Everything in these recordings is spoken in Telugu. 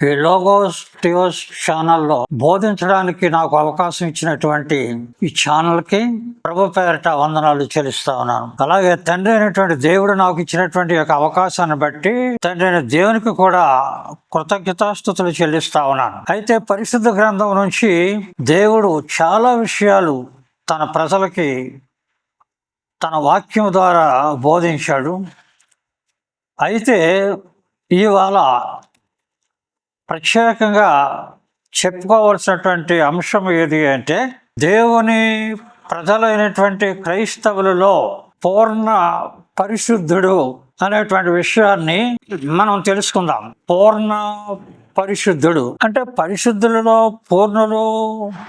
ఈ లోగోస్ టియోస్ ఛానల్లో బోధించడానికి నాకు అవకాశం ఇచ్చినటువంటి ఈ ఛానల్కి ప్రభు పేరిట వందనాలు చెల్లిస్తా ఉన్నాను. అలాగే తండ్రి అయినటువంటి దేవుడు నాకు ఇచ్చినటువంటి యొక్క అవకాశాన్ని బట్టి తండ్రి అయిన దేవునికి కూడా కృతజ్ఞతాస్థుతులు చెల్లిస్తా ఉన్నాను. అయితే పరిశుద్ధ గ్రంథం నుంచి దేవుడు చాలా విషయాలు తన ప్రజలకి తన వాక్యం ద్వారా బోధించాడు. అయితే ఇవాళ ప్రత్యేకంగా చెప్పుకోవాల్సినటువంటి అంశం ఏది అంటే దేవుని ప్రజలైనటువంటి క్రైస్తవులలో పూర్ణ పరిశుద్ధుడు అనేటువంటి విషయాన్ని మనం తెలుసుకుందాం. పూర్ణ పరిశుద్ధుడు. అంటే పరిశుద్ధులలో పూర్ణులు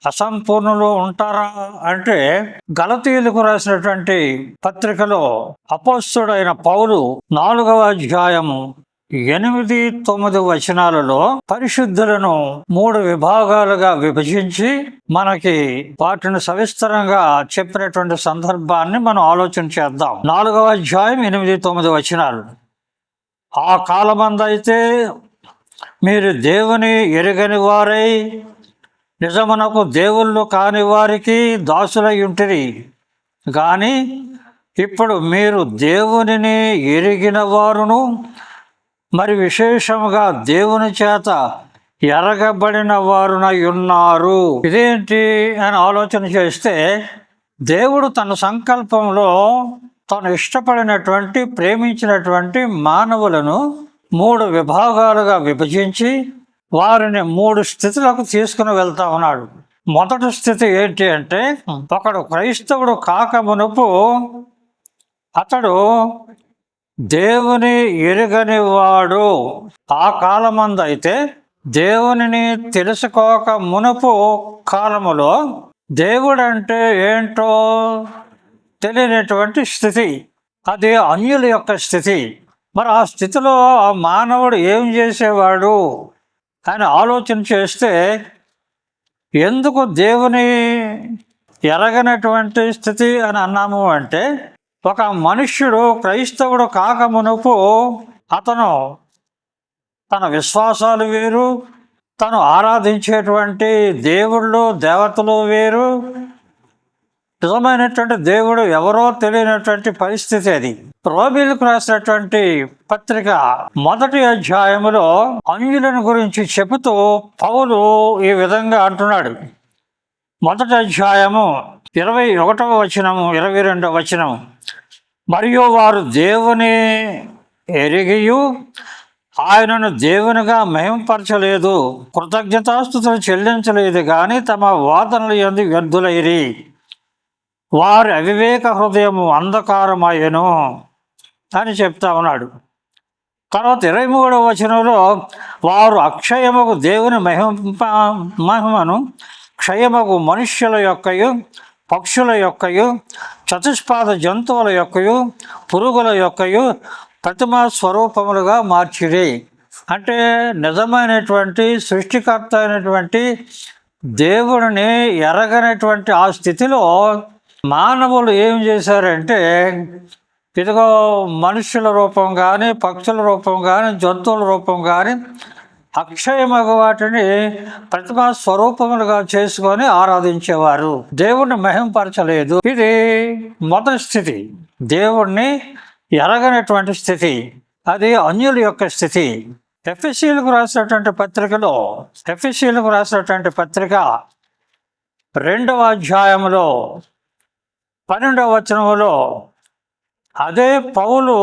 అసంపూర్ణులు ఉంటారా అంటే గలతీయులకు రాసినటువంటి పత్రికలో అపోస్తుడైన పౌలు నాలుగవ అధ్యాయము ఎనిమిది తొమ్మిది వచనాలలో పరిశుద్ధులను మూడు విభాగాలుగా విభజించి మనకి వాటిని సవిస్తరంగా చెప్పినటువంటి సందర్భాన్ని మనం ఆలోచన చేద్దాం. నాలుగవ అధ్యాయం ఎనిమిది తొమ్మిది వచనాలు. ఆ కాలమందైతే మీరు దేవుని ఎరగని వారై నిజమునకు దేవుళ్ళు కాని వారికి దాసులై ఉంటిరి. కానీ ఇప్పుడు మీరు దేవునిని ఎరిగిన వారును మరి విశేషముగా దేవుని చేత ఎరగబడిన వారునై ఉన్నారు ఇదేంటి అని ఆలోచన చేస్తే దేవుడు తన సంకల్పంలో తను ఇష్టపడినటువంటి ప్రేమించినటువంటి మానవులను మూడు విభాగాలుగా విభజించి వారిని మూడు స్థితులకు తీసుకుని వెళ్తా ఉన్నాడు. మొదటి స్థితి ఏంటి అంటే ఒకడు క్రైస్తవుడు కాక మునుపు అతడు దేవుని ఎరుగని వాడు ఆ కాలమందు అయితే దేవునిని తెలుసుకోక మునుపు కాలములో దేవుడంటే ఏంటో తెలియనటువంటి స్థితి. అది అన్యుల యొక్క స్థితి. మరి ఆ స్థితిలో ఆ మానవుడు ఏం చేసేవాడు? అని ఆలోచన చేస్తే ఎందుకు దేవుని ఎరగనటువంటి స్థితి అని అన్నాము అంటే ఒక మనుష్యుడు క్రైస్తవుడు కాకమునుపు అతను తన విశ్వాసాలు వేరు తను ఆరాధించేటువంటి దేవుళ్ళు దేవతలు వేరు. నిజమైనటువంటి దేవుడు ఎవరో తెలియనటువంటి పరిస్థితి అది. రోబిల్కు రాసినటువంటి పత్రిక మొదటి అధ్యాయములో అంజులను గురించి చెబుతూ పౌలు ఈ విధంగా అంటున్నాడు. మొదటి అధ్యాయము ఇరవై ఒకటవ వచనము ఇరవై రెండవ వచనము. మరియు వారు దేవుని ఎరిగియు ఆయనను దేవునిగా మహింపరచలేదు కృతజ్ఞతాస్థుతులు చెల్లించలేదు కానీ తమ వాదనలు ఎందు వ్యర్థులైరి. వారి అవివేక హృదయము అంధకారమయ్యను అని చెప్తా ఉన్నాడు. తర్వాత ఇరవై మూడవ వచనంలో వారు అక్షయముకు దేవుని మహిమ మహిమను క్షయముకు మనుష్యుల యొక్కయు పక్షుల యొక్కయు చతుష్పాద జంతువుల యొక్కయు పురుగుల యొక్కయు ప్రతిమ స్వరూపములుగా మార్చిరి. అంటే నిజమైనటువంటి సృష్టికర్త అయినటువంటి దేవుడిని ఎరగనటువంటి ఆ స్థితిలో మానవులు ఏం చేశారంటే ఇదిగో మనుషుల రూపం కానీ పక్షుల రూపం కానీ జంతువుల రూపం కానీ అక్షయమగవాటిని ప్రతిమా స్వరూపములుగా చేసుకొని ఆరాధించేవారు. దేవుణ్ణి మహింపరచలేదు. ఇది మొదటి స్థితి. దేవుణ్ణి ఎరగనటువంటి స్థితి. అది అన్యుల యొక్క స్థితి. ఎఫ్ఎస్సీలకు రాసినటువంటి పత్రికలో ఎఫ్ఎస్సీలకు రాసినటువంటి పత్రిక రెండవ అధ్యాయంలో పన్నెండవ వచనంలో అదే పౌలు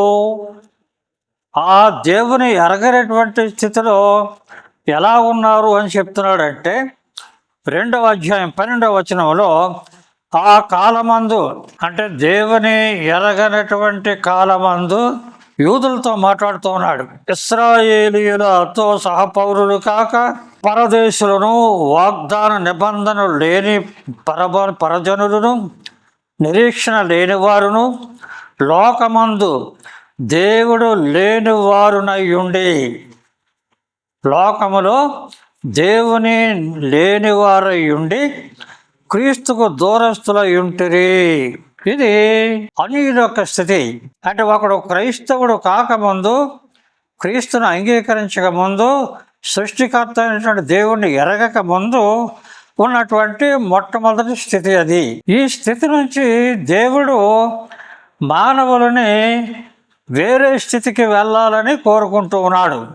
ఆ దేవుని ఎరగనటువంటి స్థితిలో ఎలా ఉన్నారు అని చెప్తున్నాడంటే రెండవ అధ్యాయం పన్నెండవ వచనంలో ఆ కాలమందు అంటే దేవుని ఎరగనటువంటి కాలమందు యూదులతో మాట్లాడుతూ ఉన్నాడు. ఇస్రాయేలీలతో సహపౌరులు కాక పరదేశులను వాగ్దాన నిబంధనలు లేని పరబ పరజనులను నిరీక్షణ లేనివారును లోకమందు దేవుడు లేనివారునై ఉండి లోకములో దేవుని లేనివారై ఉండి క్రీస్తుకు దూరస్తులై ఉంటిరి. ఇది అన్యుల యొక్క స్థితి. అంటే ఒకడు క్రైస్తవుడు కాకముందు క్రీస్తును అంగీకరించక ముందు సృష్టికర్త అయినటువంటి దేవుణ్ణి ఎరగక ముందు ఉన్నటువంటి మొట్టమొదటి స్థితి అది. ఈ స్థితి నుంచి దేవుడు మానవులని వేరే స్థితికి వెళ్ళాలని కోరుకుంటూ ఉన్నాడు.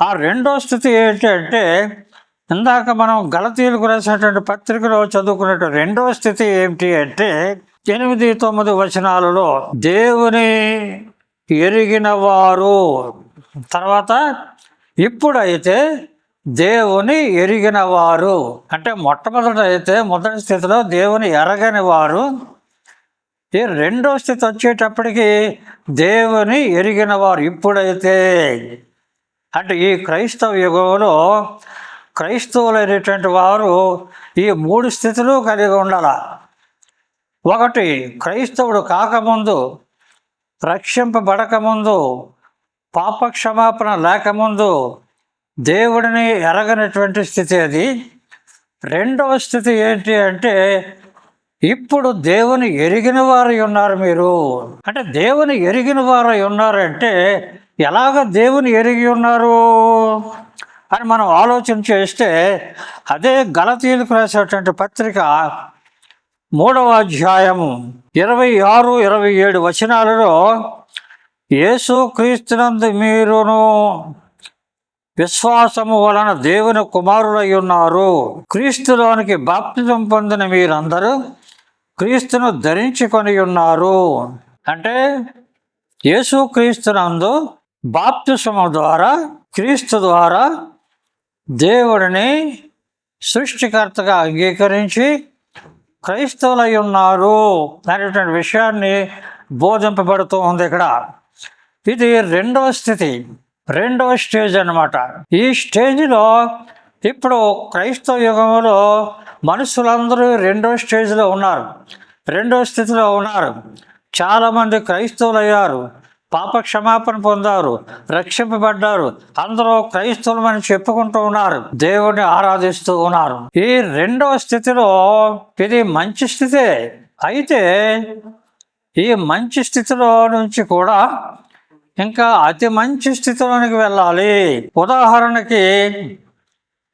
ఆ రెండో స్థితి ఏంటి అంటే ఇందాక మనం గలతీలకు రాసినటువంటి పత్రికలో చదువుకున్నట్టు రెండో స్థితి ఏమిటి అంటే ఎనిమిది తొమ్మిది వచనాలలో దేవుని ఎరిగిన వారు తర్వాత ఇప్పుడైతే దేవుని ఎరిగిన వారు అంటే మొట్టమొదట అయితే మొదటి స్థితిలో దేవుని ఎరగని వారు. ఈ రెండో స్థితి వచ్చేటప్పటికి దేవుని ఎరిగిన వారు ఇప్పుడైతే అంటే ఈ క్రైస్తవ యుగంలో క్రైస్తవులైనటువంటి వారు ఈ మూడు స్థితులు కలిగి ఉండాల. ఒకటి క్రైస్తవుడు కాకముందు రక్షింపబడకముందు పాప క్షమాపణ లేకముందు దేవుడిని ఎరగనటువంటి స్థితి అది. రెండవ స్థితి ఏంటి అంటే ఇప్పుడు దేవుని ఎరిగిన వారై ఉన్నారు మీరు. అంటే దేవుని ఎరిగిన వారై ఉన్నారంటే ఎలాగ దేవుని ఎరిగి ఉన్నారు అని మనం ఆలోచన చేస్తే అదే గలతీలకు రాసేటువంటి పత్రిక మూడవ అధ్యాయము ఇరవై ఆరు ఇరవై ఏడు వచనాలలో యేసు క్రీస్తునందు మీరును విశ్వాసము వలన దేవుని కుమారులై ఉన్నారు. క్రీస్తులోనికి బాప్తిజం పొందిన మీరందరూ క్రీస్తును ధరించుకొని ఉన్నారు. అంటే యేసు క్రీస్తునందు బాప్తిసము ద్వారా క్రీస్తు ద్వారా దేవుడిని సృష్టికర్తగా అంగీకరించి క్రైస్తవులై ఉన్నారు అనేటువంటి విషయాన్ని బోధింపబడుతూ ఉంది ఇక్కడ. ఇది రెండవ స్థితి రెండవ స్టేజ్ అనమాట ఈ స్టేజ్లో ఇప్పుడు క్రైస్తవ యుగంలో మనుషులందరూ రెండవ స్టేజ్లో ఉన్నారు రెండవ స్థితిలో ఉన్నారు. చాలామంది క్రైస్తవులు అయ్యారు పాప క్షమాపణ పొందారు రక్షింపబడ్డారు. అందరూ క్రైస్తవులమని చెప్పుకుంటూ ఉన్నారు. దేవుడిని ఆరాధిస్తూ ఉన్నారు. ఈ రెండవ స్థితిలో ఇది మంచి స్థితే. అయితే ఈ మంచి స్థితిలో నుంచి కూడా ఇంకా అతి మంచి స్థితిలోనికి వెళ్ళాలి. ఉదాహరణకి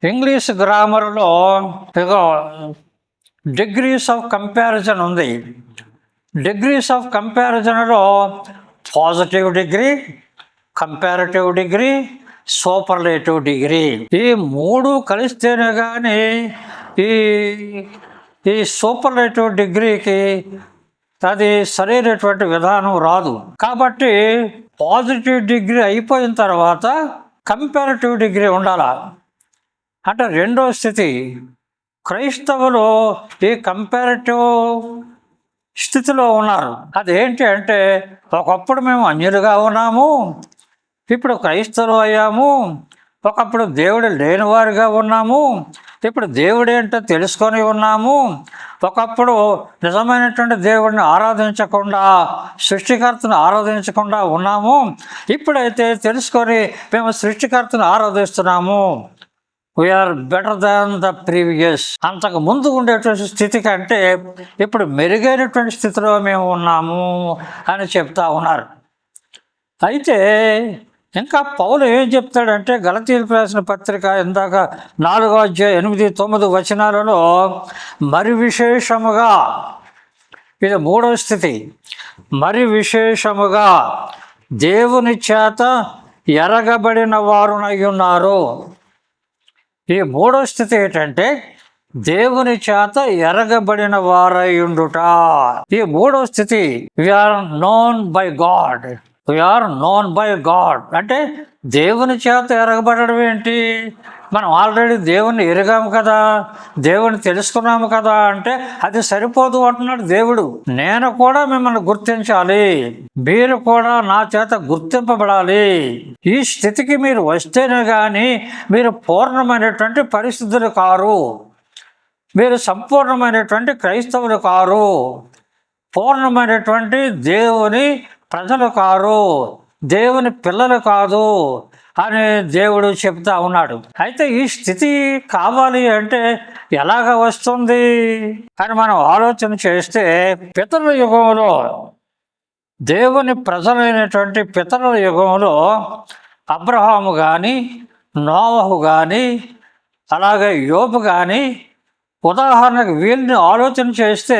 ఇంగ్లీష్ గ్రామర్లో డిగ్రీస్ ఆఫ్ కంపారిజన్ ఉంది. Degrees of కంపారిజన్లో positive degree comparative degree superlative degree. ఈ మూడు కలిస్తేనే కానీ ఈ ఈ సూపర్లేటివ్ డిగ్రీకి అది సరైనటువంటి విధానం రాదు. కాబట్టి పాజిటివ్ డిగ్రీ అయిపోయిన తర్వాత కంపారిటివ్ డిగ్రీ ఉండాలా? అంటే రెండో స్థితి క్రైస్తవులు ఈ కంపారిటివ్ స్థితిలో ఉన్నారు. అదేంటి అంటే ఒకప్పుడు మేము అన్యులుగా ఉన్నాము ఇప్పుడు క్రైస్తవులు అయ్యాము ఒకప్పుడు దేవుడు లేనివారుగా ఉన్నాము ఇప్పుడు దేవుడు ఏంటో తెలుసుకొని ఉన్నాము ఒకప్పుడు నిజమైనటువంటి దేవుడిని ఆరాధించకుండా సృష్టికర్తను ఆరాధించకుండా ఉన్నాము ఇప్పుడైతే తెలుసుకొని మేము సృష్టికర్తను ఆరాధిస్తున్నాము. We are better than the previous అంతకు ముందు ఉండేటువంటి స్థితి కంటే ఇప్పుడు మెరుగైనటువంటి స్థితిలో మేము ఉన్నాము అని చెప్తా ఉన్నారు. అయితే ఇంకా పౌలు ఏం చెప్తాడంటే గలతీలు రాసిన పత్రిక ఇందాక నాలుగో అధ్యాయ ఎనిమిది తొమ్మిది వచనాలలో మరి విశేషముగా ఇది మూడవ స్థితి. మరి విశేషముగా దేవుని చేత ఎరగబడిన వారునై ఉన్నారు. ఈ మూడో స్థితి ఏంటంటే దేవుని చేత ఎరగబడిన వారయుండుట ఈ మూడో స్థితి are known by God are known by God అంటే దేవుని చేత ఎరగబడడం ఏంటి? మనం ఆల్రెడీ దేవుణ్ణి ఎరిగాము కదా దేవుణ్ణి తెలుసుకున్నాము కదా అంటే అది సరిపోదు అంటున్నాడు దేవుడు. నేను కూడా మిమ్మల్ని గుర్తించాలి. మీరు కూడా నా చేత గుర్తింపబడాలి. ఈ స్థితికి మీరు వస్తేనే కానీ మీరు పూర్ణమైనటువంటి పరిస్థితులు కారు. మీరు సంపూర్ణమైనటువంటి క్రైస్తవులు కారు. పూర్ణమైనటువంటి దేవుని ప్రజలు కారు. దేవుని పిల్లలు కాదు. అని దేవుడు చెప్తా ఉన్నాడు. అయితే ఈ స్థితి కావాలి అంటే ఎలాగ వస్తుంది అని మనం ఆలోచన చేస్తే పితరుల యుగంలో దేవుని ప్రజలైనటువంటి పితరుల యుగంలో అబ్రహాము కానీ నోవహు కానీ అలాగే యోపు కానీ ఉదాహరణకు వీళ్ళని ఆలోచన చేస్తే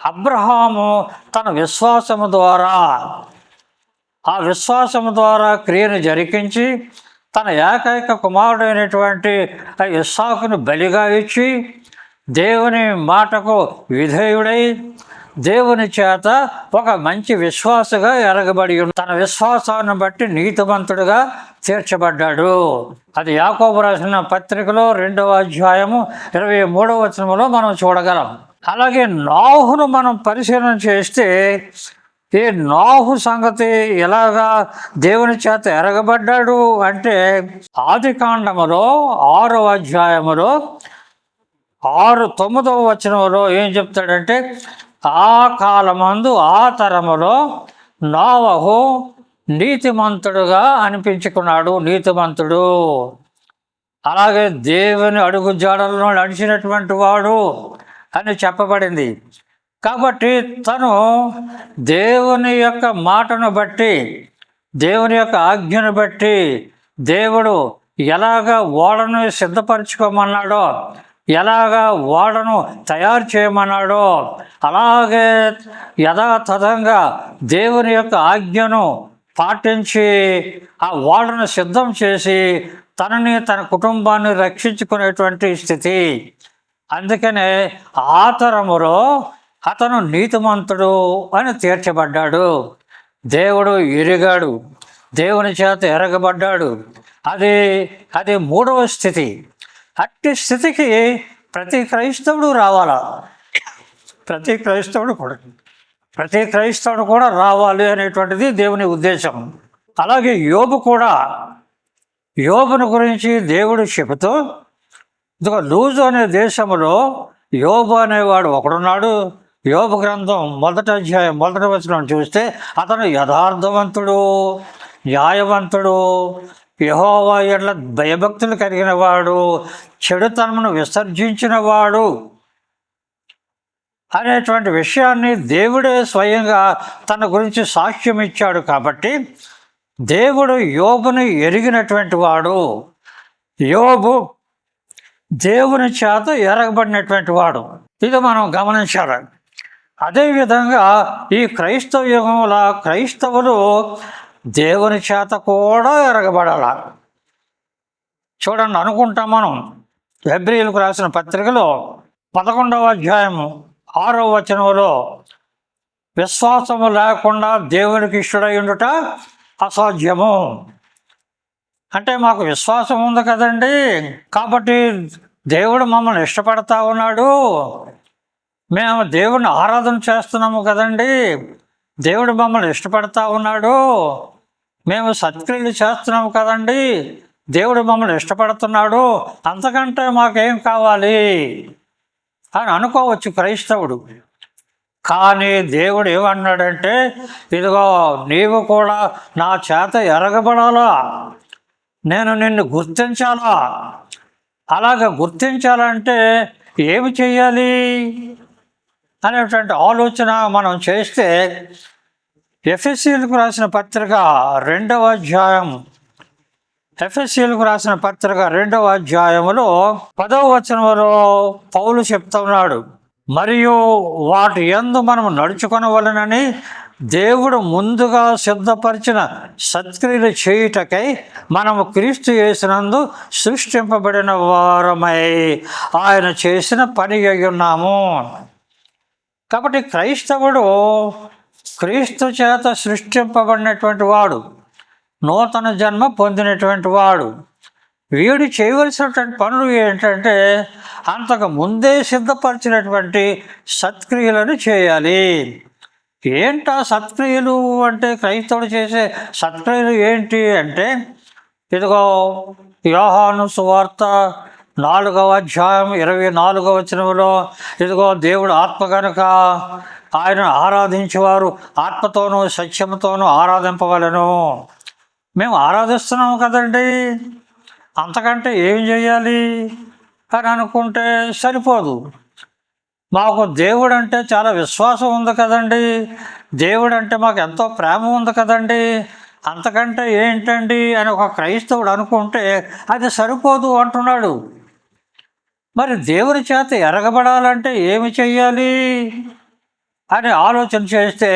అబ్రహాము తన విశ్వాసము ద్వారా ఆ విశ్వాసము ద్వారా క్రియను జరిగించి తన ఏకైక కుమారుడైనటువంటి ఆ ఇస్సాకును బలిగా ఇచ్చి దేవుని మాటకు విధేయుడై దేవుని చేత ఒక మంచి విశ్వాసగా ఎరగబడి తన విశ్వాసాన్ని బట్టి నీతిమంతుడుగా తీర్చబడ్డాడు. అది యాకోబు రాసిన పత్రికలో రెండవ అధ్యాయము ఇరవై మూడవ వచనంలో మనం చూడగలం. అలాగే నాహును మనం పరిశీలన చేస్తే ఈ నాహు సంగతి ఎలాగా దేవుని చేత ఎరగబడ్డాడు అంటే ఆది కాండములో ఆరో అధ్యాయములో ఆరు తొమ్మిదవ వచనంలో ఏం చెప్తాడంటే ఆ కాలమందు ఆ తరములో నోవహు నీతిమంతుడుగా అనిపించుకున్నాడు నీతిమంతుడు. అలాగే దేవుని అడుగు జాడలను నడిచినటువంటి వాడు అని చెప్పబడింది. కాబట్టి తను దేవుని యొక్క మాటను బట్టి దేవుని యొక్క ఆజ్ఞను బట్టి దేవుడు ఎలాగ ఓడను సిద్ధపరచుకోమన్నాడో ఎలాగా ఓడను తయారు చేయమన్నాడో అలాగే యథాతథంగా దేవుని యొక్క ఆజ్ఞను పాటించి ఆ ఓడను సిద్ధం చేసి తనని తన కుటుంబాన్ని రక్షించుకునేటువంటి స్థితి. అందుకనే ఆ తరములో అతను నీతిమంతుడు అని తీర్చబడ్డాడు. దేవుడు ఎరిగాడు. దేవుని చేత ఎరగబడ్డాడు. అది అది మూడవ స్థితి. అట్టి స్థితికి ప్రతి క్రైస్తవుడు రావాలా. ప్రతి క్రైస్తవుడు కూడా ప్రతి క్రైస్తవుడు కూడా రావాలి అనేటువంటిది దేవుని ఉద్దేశం. అలాగే యోబు కూడా యోబుని గురించి దేవుడు చెబుతూ ఇదిగో లూజు అనే దేశంలో యోబు అనేవాడు ఒకడున్నాడు. యోగ గ్రంథం మొదటి అధ్యాయం మొదటి వచనం చూస్తే అతను యథార్థవంతుడు న్యాయవంతుడు యహోవా ఎడ్ల భయభక్తులు కలిగిన వాడు చెడుతనమును విసర్జించిన వాడు అనేటువంటి విషయాన్ని దేవుడే స్వయంగా తన గురించి సాక్ష్యం ఇచ్చాడు కాబట్టి దేవుడు యోగుని ఎరిగినటువంటి వాడు. యోబు దేవుని చేత ఎరగబడినటువంటి వాడు. ఇది మనం గమనించాలి. అదేవిధంగా ఈ క్రైస్తవ యుగంలో క్రైస్తవులు దేవుని చేత కూడా ఎరగబడాల. చూడండి అనుకుంటాం మనం. ఫిబ్రిలకు రాసిన పత్రికలో పదకొండవ అధ్యాయము ఆరో వచనంలో విశ్వాసము లేకుండా దేవునికి ఇష్టడై ఉండుట అసాధ్యము. అంటే మాకు విశ్వాసం ఉంది కదండి. కాబట్టి దేవుడు మమ్మల్ని ఇష్టపడతా ఉన్నాడు. మేము దేవుడిని ఆరాధన చేస్తున్నాము కదండి. దేవుడు మమ్మల్ని ఇష్టపడతా ఉన్నాడు. మేము సత్క్రియలు చేస్తున్నాము కదండి. దేవుడు మమ్మల్ని ఇష్టపడుతున్నాడు. అంతకంటే మాకేం కావాలి? అని అనుకోవచ్చు క్రైస్తవుడు. కానీ దేవుడు ఏమన్నాడంటే ఇదిగో నీవు కూడా నా చేత ఎరగబడాలా? నేను నిన్ను గుర్తించాలా? అలాగ గుర్తించాలంటే ఏమి చెయ్యాలి? అనేటువంటి ఆలోచన మనం చేస్తే ఎఫ్ఎస్సీలకు రాసిన పత్రిక రెండవ అధ్యాయం. ఎఫ్ఎస్సీలకు రాసిన పత్రిక రెండవ అధ్యాయములో పదవ వచనంలో పౌలు చెప్తున్నాడు మరియు వాటి యందు మనము నడుచుకొనవలనని దేవుడు ముందుగా సిద్ధపరిచిన సత్క్రియలు చేయుటకై మనము క్రీస్తు చేసినందు సృష్టింపబడిన వారమై ఆయన చేసిన పని అయ్యున్నాము ఉన్నాము. కాబట్టి క్రైస్తవుడు క్రీస్తు చేత సృష్టింపబడినటువంటి వాడు నూతన జన్మ పొందినటువంటి వాడు. వీడు చేయవలసినటువంటి పనులు ఏంటంటే అంతకు ముందే సిద్ధపరిచినటువంటి సత్క్రియలను చేయాలి. ఏంటా సత్క్రియలు అంటే క్రైస్తవుడు చేసే సత్క్రియలు ఏంటి అంటే ఇదిగో యోహాను సువార్త నాలుగవ అధ్యాయం ఇరవై నాలుగవ వచనంలో ఇదిగో దేవుడు ఆత్మ కనుక ఆయన ఆరాధించేవారు ఆత్మతోనూ సత్యముతోనూ ఆరాధింపవలను. మేము ఆరాధిస్తున్నాము కదండి. అంతకంటే ఏం చేయాలి అని అనుకుంటే సరిపోదు. మాకు దేవుడు అంటే చాలా విశ్వాసం ఉంది కదండి. దేవుడు అంటే మాకు ఎంతో ప్రేమ ఉంది కదండి. అంతకంటే ఏంటండి అని ఒక క్రైస్తవుడు అనుకుంటే అది సరిపోదు అంటున్నాడు. మరి దేవుని చేత ఎరగబడాలంటే ఏమి చెయ్యాలి? అని ఆలోచన చేస్తే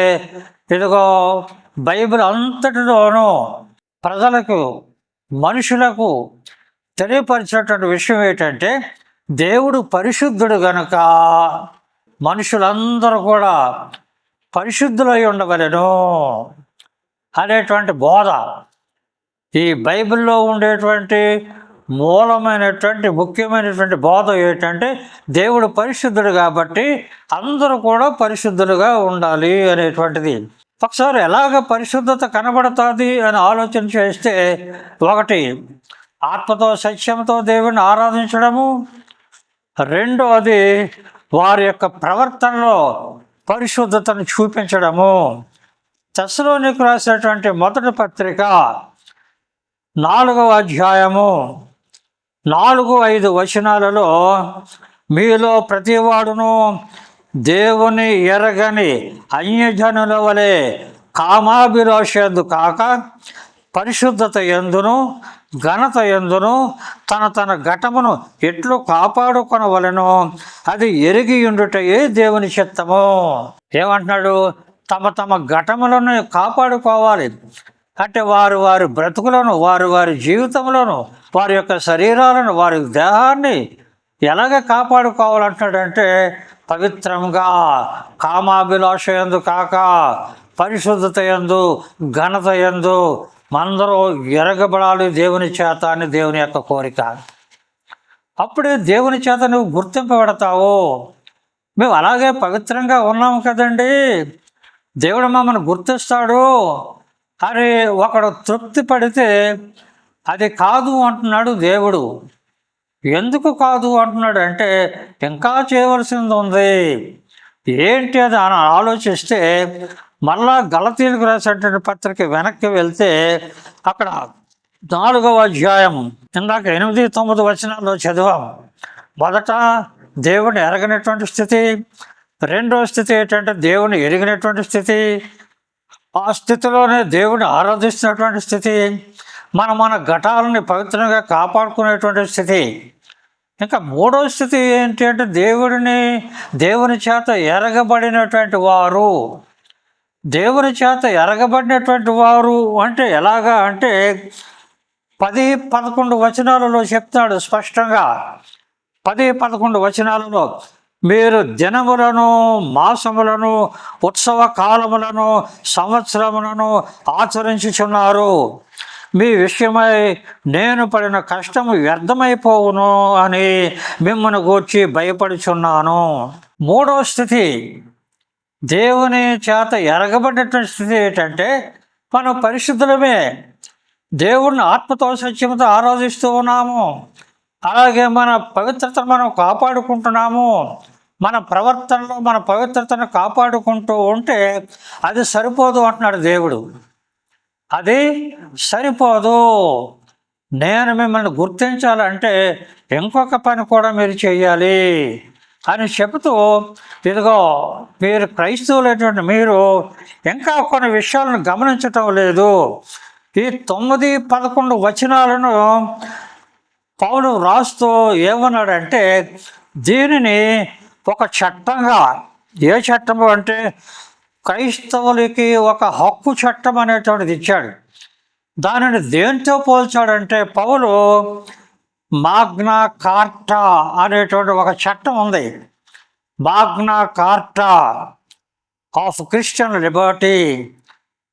ఇదిగో బైబిల్ అంతటిలోనూ ప్రజలకు మనుషులకు తెలియపరిచినటువంటి విషయం ఏంటంటే దేవుడు పరిశుద్ధుడు గనుక మనుషులందరూ కూడా పరిశుద్ధులై ఉండవలెను అనేటువంటి బోధ. ఈ బైబిల్లో ఉండేటువంటి మూలమైనటువంటి ముఖ్యమైనటువంటి బోధ ఏంటంటే దేవుడు పరిశుద్ధుడు కాబట్టి అందరూ కూడా పరిశుద్ధులుగా ఉండాలి అనేటువంటిది. ఒకసారి ఎలాగ పరిశుద్ధత కనబడుతుంది అని ఆలోచన చేస్తే ఒకటి ఆత్మతో సత్యంతో దేవుని ఆరాధించడము. రెండవది వారి యొక్క ప్రవర్తనలో పరిశుద్ధతను చూపించడము. దశలోనికి రాసినటువంటి మొదటి పత్రిక నాలుగవ అధ్యాయము. నాలుగు ఐదు వచనాలలో మీలో ప్రతివాడును దేవుని ఎరగని అన్యజనుల వలె కామాభిలాషందు కాక పరిశుద్ధత ఎందును ఘనత ఎందును తన తన ఘటమును ఎట్లు కాపాడుకొనవలెను అది ఎరిగి ఉండుటయే దేవుని చిత్తము. ఏమంటున్నాడు? తమ తమ ఘటములను కాపాడుకోవాలి. అంటే వారు వారి బ్రతుకులను వారు వారి జీవితంలోను వారి యొక్క శరీరాలను వారి దేహాన్ని ఎలాగ కాపాడుకోవాలంటున్నాడంటే పవిత్రంగా కామాభిలాష ఎందు కాక పరిశుద్ధత ఎందు ఘనత ఎందు అందరూ ఎరగబడాలి దేవుని చేత అని దేవుని యొక్క కోరిక. అప్పుడే దేవుని చేత నువ్వు గుర్తింపబడతావు. మేము అలాగే పవిత్రంగా ఉన్నాము కదండి. దేవుడు మమ్మల్ని గుర్తిస్తాడు. అని ఒకడు తృప్తి పడితే అది కాదు అంటున్నాడు దేవుడు. ఎందుకు కాదు అంటున్నాడు అంటే ఇంకా చేయవలసింది ఉంది. ఏంటి అది అని ఆలోచిస్తే మళ్ళా గలతీలకు రాసేటువంటి పత్రిక వెనక్కి వెళ్తే అక్కడ నాలుగవ అధ్యాయం ఇందాక ఎనిమిది తొమ్మిది వచనాల్లో చదివాం. మొదట దేవుని ఎరగనటువంటి స్థితి రెండో స్థితి ఏంటంటే దేవుని ఎరిగినటువంటి స్థితి ఆ స్థితిలోనే దేవుని ఆరాధిస్తున్నటువంటి స్థితి మన మన ఘటాలని పవిత్రంగా కాపాడుకునేటువంటి స్థితి. ఇంకా మూడో స్థితి ఏంటి అంటే దేవుడిని దేవుని చేత ఎరగబడినటువంటి వారు. దేవుని చేత ఎరగబడినటువంటి వారు అంటే ఎలాగా అంటే పది పదకొండు వచనాలలో చెప్తాడు స్పష్టంగా. పది పదకొండు వచనాలలో మీరు దినములను మాసములను ఉత్సవ కాలములను సంవత్సరములను ఆచరించుచున్నారు. మీ విషయమై నేను పడిన కష్టము వ్యర్థమైపోవును అని మిమ్మల్ని గూర్చి భయపడుచున్నాను. మూడో స్థితి దేవుని చేత ఎరగబడినటువంటి స్థితి ఏంటంటే మనం పరిశుద్ధులమే దేవుణ్ణి ఆత్మతో సత్యంతో ఆరాధిస్తూ ఉన్నాము. అలాగే మన పవిత్రతను మనం కాపాడుకుంటున్నాము. మన ప్రవర్తనలో మన పవిత్రతను కాపాడుకుంటూ ఉంటే అది సరిపోదు అంటున్నాడు దేవుడు. అది సరిపోదు. నేను మిమ్మల్ని గుర్తించాలంటే ఇంకొక పని కూడా మీరు చేయాలి అని చెబుతూ ఇదిగో మీరు క్రైస్తవులైనటువంటి మీరు ఇంకా కొన్ని విషయాలను గమనించటం లేదు. ఈ తొమ్మిది పదకొండు వచనాలను పౌలు రాస్తూ ఏమన్నాడంటే దీనిని ఒక చట్టంగా ఏ చట్టము అంటే క్రైస్తవులకి ఒక హక్కు చట్టం అనేటువంటిది ఇచ్చాడు. దానిని దేంతో పోల్చాడంటే పౌలు మాగ్నా కార్టా అనేటువంటి ఒక చట్టం ఉంది. Magna Carta of Christian liberty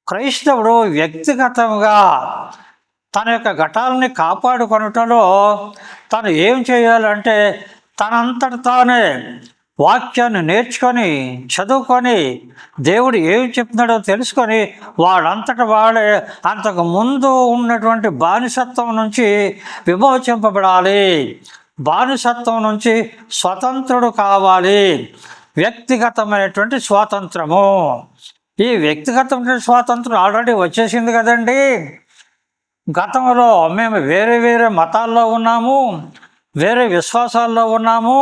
క్రైస్తవుడు వ్యక్తిగతంగా తన యొక్క ఘటాలని కాపాడుకొనుటలో తను ఏం చేయాలంటే తనంతట తానే వాక్యాన్ని నేర్చుకొని చదువుకొని దేవుడు ఏం చెప్తున్నాడో తెలుసుకొని వాడంతట వాడే అంతకు ముందు ఉన్నటువంటి బానిసత్వం నుంచి విమోచింపబడాలి. బానిసత్వం నుంచి స్వతంత్రుడు కావాలి. వ్యక్తిగతమైనటువంటి స్వాతంత్రము. ఈ వ్యక్తిగతమైన స్వాతంత్రం ఆల్రెడీ వచ్చేసింది కదండి. గతంలో మేము వేరే వేరే మతాల్లో ఉన్నాము వేరే విశ్వాసాల్లో ఉన్నాము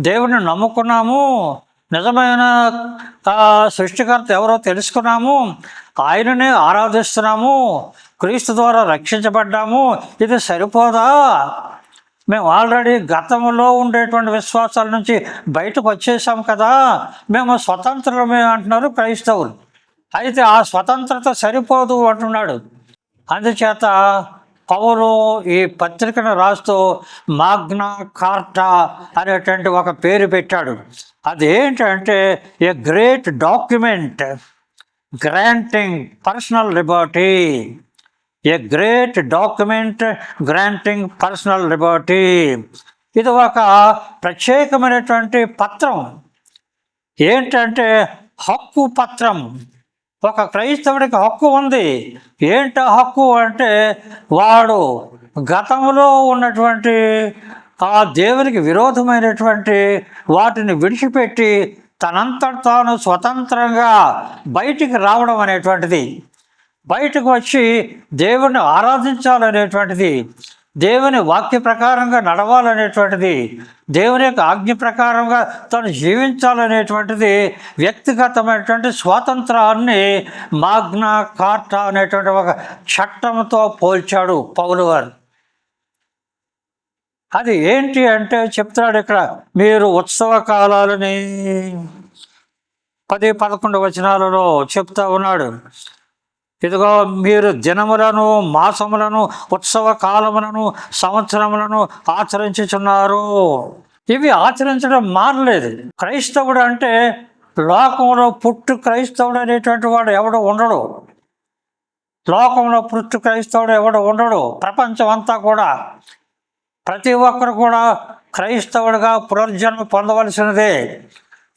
దేవుని నమ్ముకున్నాము నిజమైన సృష్టికర్త ఎవరో తెలుసుకున్నాము ఆయననే ఆరాధిస్తున్నాము క్రీస్తు ద్వారా రక్షించబడ్డాము ఇది సరిపోదా? మేము ఆల్రెడీ గతంలో ఉండేటువంటి విశ్వాసాల నుంచి బయటకు వచ్చేసాం కదా మేము స్వతంత్రమే అంటున్నారు క్రైస్తవులు. అయితే ఆ స్వతంత్రత సరిపోదు అంటున్నాడు. అందుచేత పౌరు ఈ పత్రికను రాస్తూ మాగ్నా కార్టా అనేటువంటి ఒక పేరు పెట్టాడు. అది ఏంటంటే a great document granting personal liberty a great document granting personal liberty. ఇది ఒక ప్రత్యేకమైనటువంటి పత్రం. ఏంటంటే హక్కు పత్రం. ఒక క్రైస్తవుడికి హక్కు ఉంది. ఏంటి హక్కు అంటే వాడు గతంలో ఉన్నటువంటి ఆ దేవునికి విరోధమైనటువంటి వాటిని విడిచిపెట్టి తనంతట తాను స్వతంత్రంగా బయటికి రావడం అనేటువంటిది. బయటకు వచ్చి దేవుణ్ణి ఆరాధించాలనేటువంటిది. దేవుని వాక్య ప్రకారంగా నడవాలనేటువంటిది దేవుని యొక్క ఆజ్ఞ ప్రకారంగా తను జీవించాలనేటువంటిది వ్యక్తిగతమైనటువంటి స్వాతంత్రాన్ని మాగ్నా కార్టా అనేటువంటి ఒక చట్టంతో పోల్చాడు పౌలు వారు అది ఏంటి అంటే చెప్తున్నాడు ఇక్కడ మీరు ఉత్సవ కాలాలని పది పదకొండు వచనాలలో చెప్తా ఉన్నాడు. ఇదిగో మీరు దినములను మాసములను ఉత్సవ కాలములను సంవత్సరములను ఆచరించుచున్నారు. ఇవి ఆచరించడం మారలేదు క్రైస్తవుడు అంటే లోకంలో పుట్టు క్రైస్తవుడు అనేటువంటి వాడు ఎవడు ఉండడు. లోకంలో పుట్టు క్రైస్తవుడు ఎవడు ఉండడు. ప్రపంచం అంతా కూడా. ప్రతి ఒక్కరు కూడా క్రైస్తవుడిగా పునర్జన్మ పొందవలసినదే.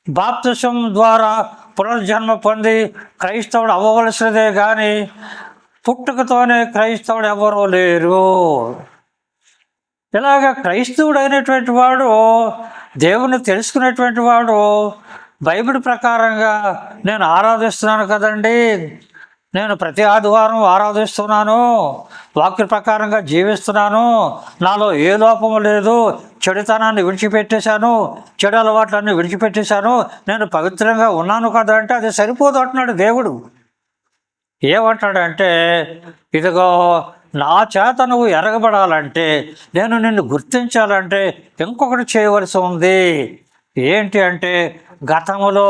బాప్తిసం ద్వారా పునర్జన్మ పొంది క్రైస్తవుడు అవ్వవలసినదే కానీ పుట్టుకతోనే క్రైస్తవుడు ఎవరూ లేరు. ఇలాగ క్రైస్తవుడు అయినటువంటి వాడు దేవుని తెలుసుకునేటువంటి వాడు బైబిల్ ప్రకారంగా నేను ఆరాధిస్తున్నాను కదండి. నేను ప్రతి ఆదివారం ఆరాధిస్తున్నాను వాక్య ప్రకారంగా జీవిస్తున్నాను నాలో ఏ లోపము లేదు చెడుతనాన్ని విడిచిపెట్టేశాను చెడు అలవాట్లన్నీ విడిచిపెట్టేశాను. నేను పవిత్రంగా ఉన్నాను కదా అంటే అది సరిపోదు అంటున్నాడు దేవుడు. ఏమంటాడంటే ఇదిగో నా చేత నువ్వు ఎరగబడాలంటే నేను నిన్ను గుర్తించాలంటే ఇంకొకటి చేయవలసి ఉంది. ఏంటి అంటే గతంలో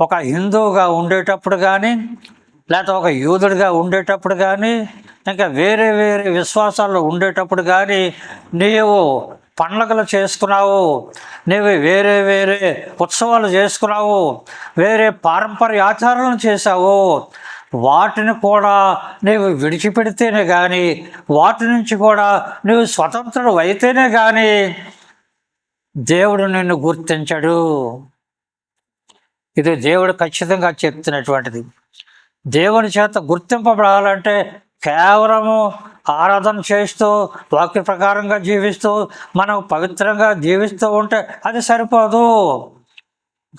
ఒక హిందువుగా ఉండేటప్పుడు కానీ లేకపోతే ఒక యూదుడిగా ఉండేటప్పుడు కానీ ఇంకా వేరే వేరే విశ్వాసాల్లో ఉండేటప్పుడు కానీ నీవు పండగలు చేసుకున్నావు నీవు వేరే వేరే ఉత్సవాలు చేసుకున్నావు. వేరే పారంపర్య ఆచారాలను చేశావు. వాటిని కూడా నీవు విడిచిపెడితేనే కానీ వాటి నుంచి కూడా నువ్వు స్వతంత్రుడు అయితేనే కానీ దేవుడు నిన్ను గుర్తించడు. ఇది దేవుడు ఖచ్చితంగా చెప్తున్నటువంటిది. దేవుని చేత గుర్తింపబడాలంటే కేవలము ఆరాధన చేస్తూ వాక్య ప్రకారంగా జీవిస్తూ మనం పవిత్రంగా జీవిస్తూ ఉంటే అది సరిపోదు.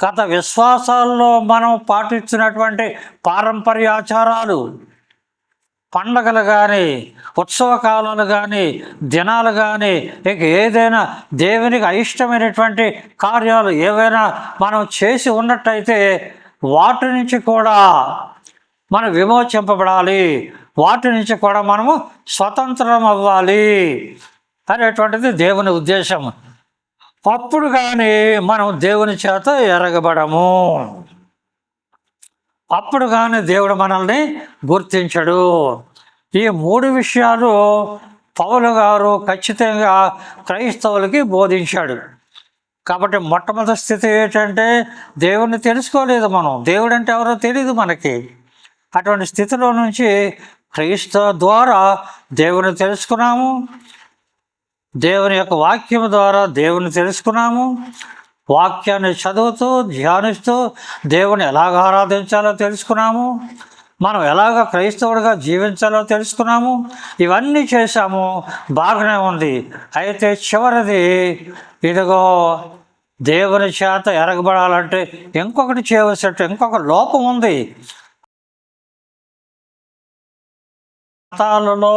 గత విశ్వాసాల్లో మనం పాటించినటువంటి పారంపర్య ఆచారాలు పండగలు కానీ ఉత్సవ కాలాలు కానీ దినాలు కానీ ఇక ఏదైనా దేవునికి అయిష్టమైనటువంటి కార్యాలు ఏవైనా మనం చేసి ఉన్నట్టయితే వాటి నుంచి కూడా మనం విమోచింపబడాలి. వాటి నుంచి కూడా మనము స్వతంత్రం అవ్వాలి అనేటువంటిది దేవుని ఉద్దేశం. అప్పుడు కానీ మనం దేవుని చేత ఎరగబడము. అప్పుడు కానీ దేవుడు మనల్ని గుర్తించడు. ఈ మూడు విషయాలు పౌలు గారు ఖచ్చితంగా క్రైస్తవులకి బోధించాడు. కాబట్టి మొట్టమొదటి స్థితి ఏంటంటే దేవుణ్ణి తెలుసుకోలేదు మనం. దేవుడు అంటే ఎవరో తెలియదు మనకి. అటువంటి స్థితిలో నుంచి క్రీస్తు ద్వారా దేవుని తెలుసుకున్నాము. దేవుని యొక్క వాక్యం ద్వారా దేవుని తెలుసుకున్నాము. వాక్యాన్ని చదువుతూ ధ్యానిస్తూ దేవుని ఎలాగ ఆరాధించాలో తెలుసుకున్నాము. మనం ఎలాగ క్రైస్తవుడిగా జీవించాలో తెలుసుకున్నాము. ఇవన్నీ చేశాము. బాగానే ఉంది. అయితే చివరిది ఇదిగో దేవుని చేత ఎరగబడాలంటే ఇంకొకటి చేయవలసినట్టు ఇంకొక లోపం ఉంది. మతాలలో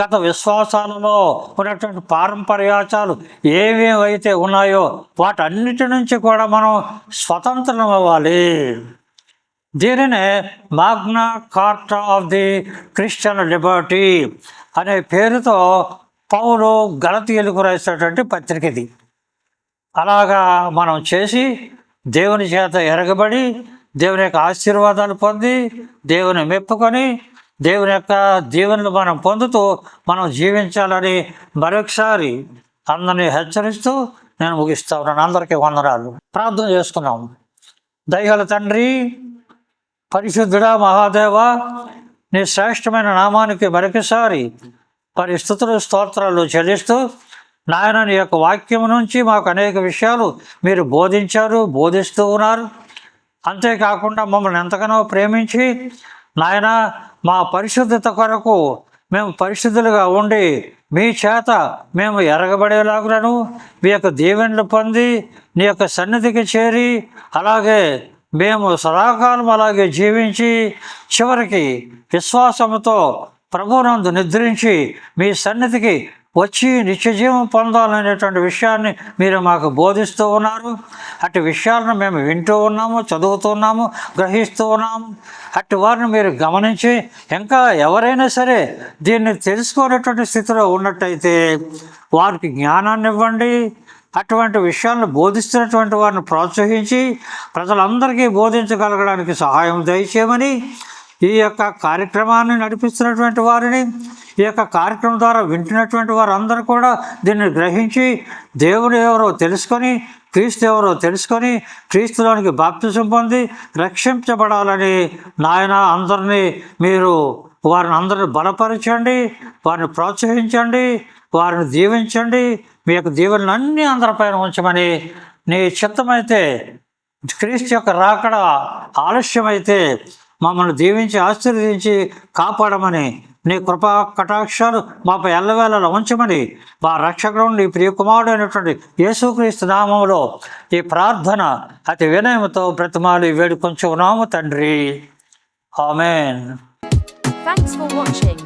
గత విశ్వాసాలలో ఉన్నటువంటి పారంపర్యాచాలు ఏమేమైతే ఉన్నాయో వాటన్నిటి నుంచి కూడా మనం స్వతంత్రం అవ్వాలి. దీనినే Magna Carta of the Christian liberty అనే పేరుతో పౌలు గలతీయులకు రాసినటువంటి పత్రిక ఇది. అలాగా మనం చేసి దేవుని చేత ఎరగబడి దేవుని యొక్క ఆశీర్వాదాలు పొంది దేవుని మెప్పుకొని దేవుని యొక్క దీవెనలు మనం పొందుతూ మనం జీవించాలని మరొకసారి అందరినీ హెచ్చరిస్తూ నేను ముగిస్తా ఉన్నాను. అందరికీ వందనాలు. ప్రార్థన చేసుకున్నాం దయగల తండ్రి పరిశుద్ధుడా మహాదేవ నీ శ్రేష్టమైన నామానికి మరొకసారి పరిస్థితులు స్తోత్రాలు చెల్లిస్తూ నాయన నీ యొక్క వాక్యం నుంచి మాకు అనేక విషయాలు మీరు బోధించారు బోధిస్తూ ఉన్నారు. అంతేకాకుండా మమ్మల్ని ఎంతగానో ప్రేమించి నాయన మా పరిశుద్ధత కొరకు మేము పరిశుద్ధులుగా ఉండి మీ చేత మేము ఎరగబడేలాగులను మీ యొక్క దీవెనలు పొంది నీ యొక్క సన్నిధికి చేరి అలాగే మేము సదాకాలం అలాగే జీవించి చివరికి విశ్వాసంతో ప్రభునందు నిద్రించి మీ సన్నిధికి వచ్చి నిత్యజీవం పొందాలనేటువంటి విషయాన్ని మీరు మాకు బోధిస్తూ ఉన్నారు. అటు విషయాలను మేము వింటూ ఉన్నాము చదువుతున్నాము గ్రహిస్తూ ఉన్నాము. అటు వారిని మీరు గమనించి ఇంకా ఎవరైనా సరే దీన్ని తెలుసుకునేటువంటి స్థితిలో ఉన్నట్టయితే వారికి జ్ఞానాన్ని ఇవ్వండి అటువంటి విషయాలను బోధిస్తున్నటువంటి వారిని ప్రోత్సహించి ప్రజలందరికీ బోధించగలగడానికి సహాయం దయచేయమని ఈ యొక్క కార్యక్రమాన్ని నడిపిస్తున్నటువంటి వారిని ఈ యొక్క కార్యక్రమం ద్వారా వింటున్నటువంటి వారందరూ కూడా దీన్ని గ్రహించి దేవుడు ఎవరో తెలుసుకొని క్రీస్తు ఎవరో తెలుసుకొని క్రీస్తులోనికి బాప్తిసం పొంది రక్షించబడాలని నాయన అందరినీ మీరు వారిని అందరిని బలపరచండి వారిని ప్రోత్సహించండి వారిని దీవించండి మీ యొక్క దీవెనలు అన్నీ అందరిపైన ఉంచమని నీ చిత్తమైతే క్రీస్తు యొక్క రాకడ ఆలస్యమైతే మమ్మల్ని దీవించి ఆశీర్వదించి కాపాడమని నీ కృపా కటాక్షాలు మాపై ఎల్లవేళలో ఉంచమని మా రక్షకుడు నీ ప్రియకుమారుడు అయినటువంటి యేసుక్రీస్తు నామంలో ఈ ప్రార్థన అతి వినయంతో బ్రతిమాలి వేడుకొంచున్నాము తండ్రి ఆమెన్ Thanks for watching.